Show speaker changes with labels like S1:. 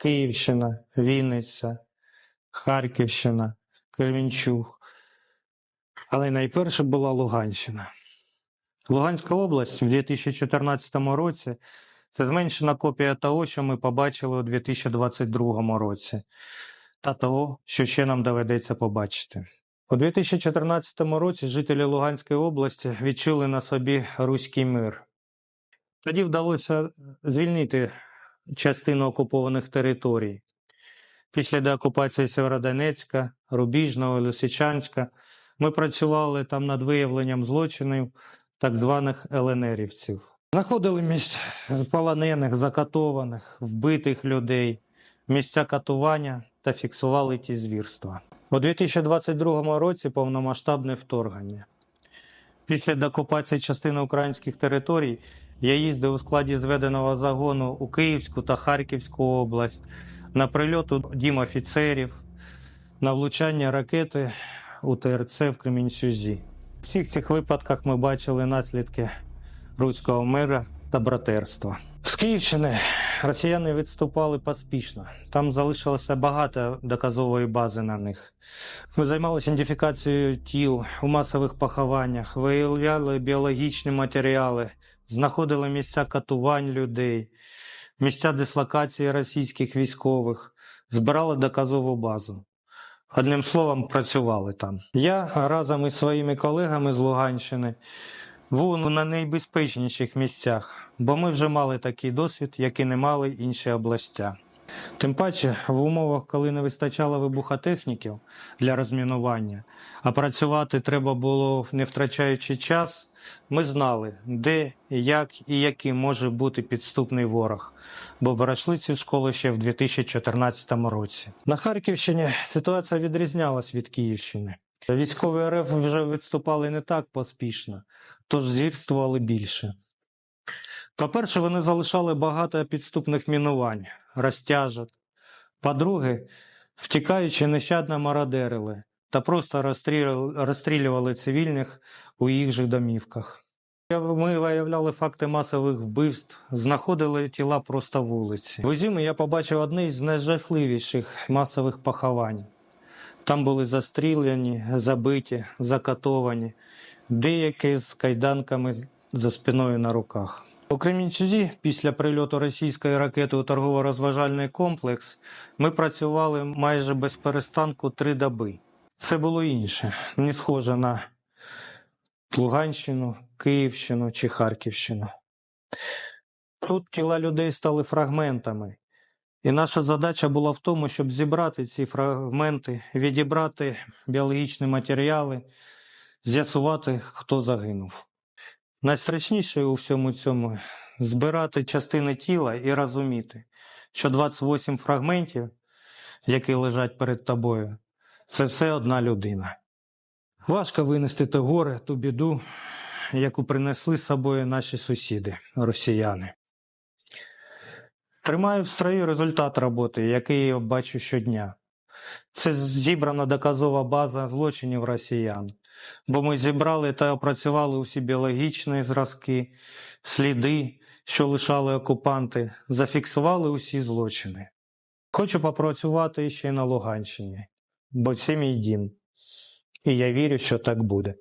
S1: Київщина, Вінниця, Харківщина, Кременчуг. Але найперше була Луганщина. Луганська область в 2014 році це зменшена копія того, що ми побачили у 2022 році, та того, що ще нам доведеться побачити. У 2014 році жителі Луганської області відчули на собі руський мир. Тоді вдалося звільнити частину окупованих територій. Після деокупації Сєвєродонецька, Рубіжного, Лисичанська ми працювали там над виявленням злочинів так званих ЛНРівців. Знаходили місць полонених, закатованих, вбитих людей, місця катування та фіксували ті звірства. У 2022 році повномасштабне вторгнення. Після деокупації частини українських територій я їздив у складі зведеного загону у Київську та Харківську область на прильоту дім офіцерів, на влучання ракети у ТРЦ в Кремінсюзі. У всіх цих випадках ми бачили наслідки руського мира та братерства. З Київщини росіяни відступали поспішно. Там залишилося багато доказової бази на них. Ми займалися ідентифікацією тіл у масових похованнях, виявляли біологічні матеріали, знаходили місця катувань людей, місця дислокації російських військових, збирали доказову базу. Одним словом, працювали там. Я разом із своїми колегами з Луганщини був на найбезпечніших місцях, бо ми вже мали такий досвід, який не мали інші областя. Тим паче, в умовах, коли не вистачало вибухотехніків для розмінування, а працювати треба було не втрачаючи час, ми знали, де, як і яким може бути підступний ворог, бо пройшли цю школу ще в 2014 році. На Харківщині ситуація відрізнялась від Київщини. Військові РФ вже відступали не так поспішно, тож звірствували більше. По-перше, вони залишали багато підступних мінувань, розтяжок. По-друге, втікаючи, нещадно мародерили та просто розстрілювали, цивільних у їх же домівках. Ми виявляли факти масових вбивств, знаходили тіла просто вулиці. В Ізюмі я побачив одне з найжахливіших масових поховань. Там були застріляні, забиті, закатовані, деякі з кайданками за спиною на руках. У Кремінчузі після прильоту російської ракети у торгово-розважальний комплекс ми працювали майже без перестанку три доби. Це було інше, не схоже на Луганщину, Київщину чи Харківщину. Тут тіла людей стали фрагментами, і наша задача була в тому, щоб зібрати ці фрагменти, відібрати біологічні матеріали, з'ясувати, хто загинув. Найстрашніше у всьому цьому збирати частини тіла і розуміти, що 28 фрагментів, які лежать перед тобою, це все одна людина. Важко винести те горе, ту біду, яку принесли з собою наші сусіди, росіяни. Тримаю в строю результат роботи, який я бачу щодня. Це зібрана доказова база злочинів росіян, бо ми зібрали та опрацювали усі біологічні зразки, сліди, що лишали окупанти, зафіксували усі злочини. Хочу попрацювати ще й на Луганщині, бо це мій дім. І я вірю, що так буде.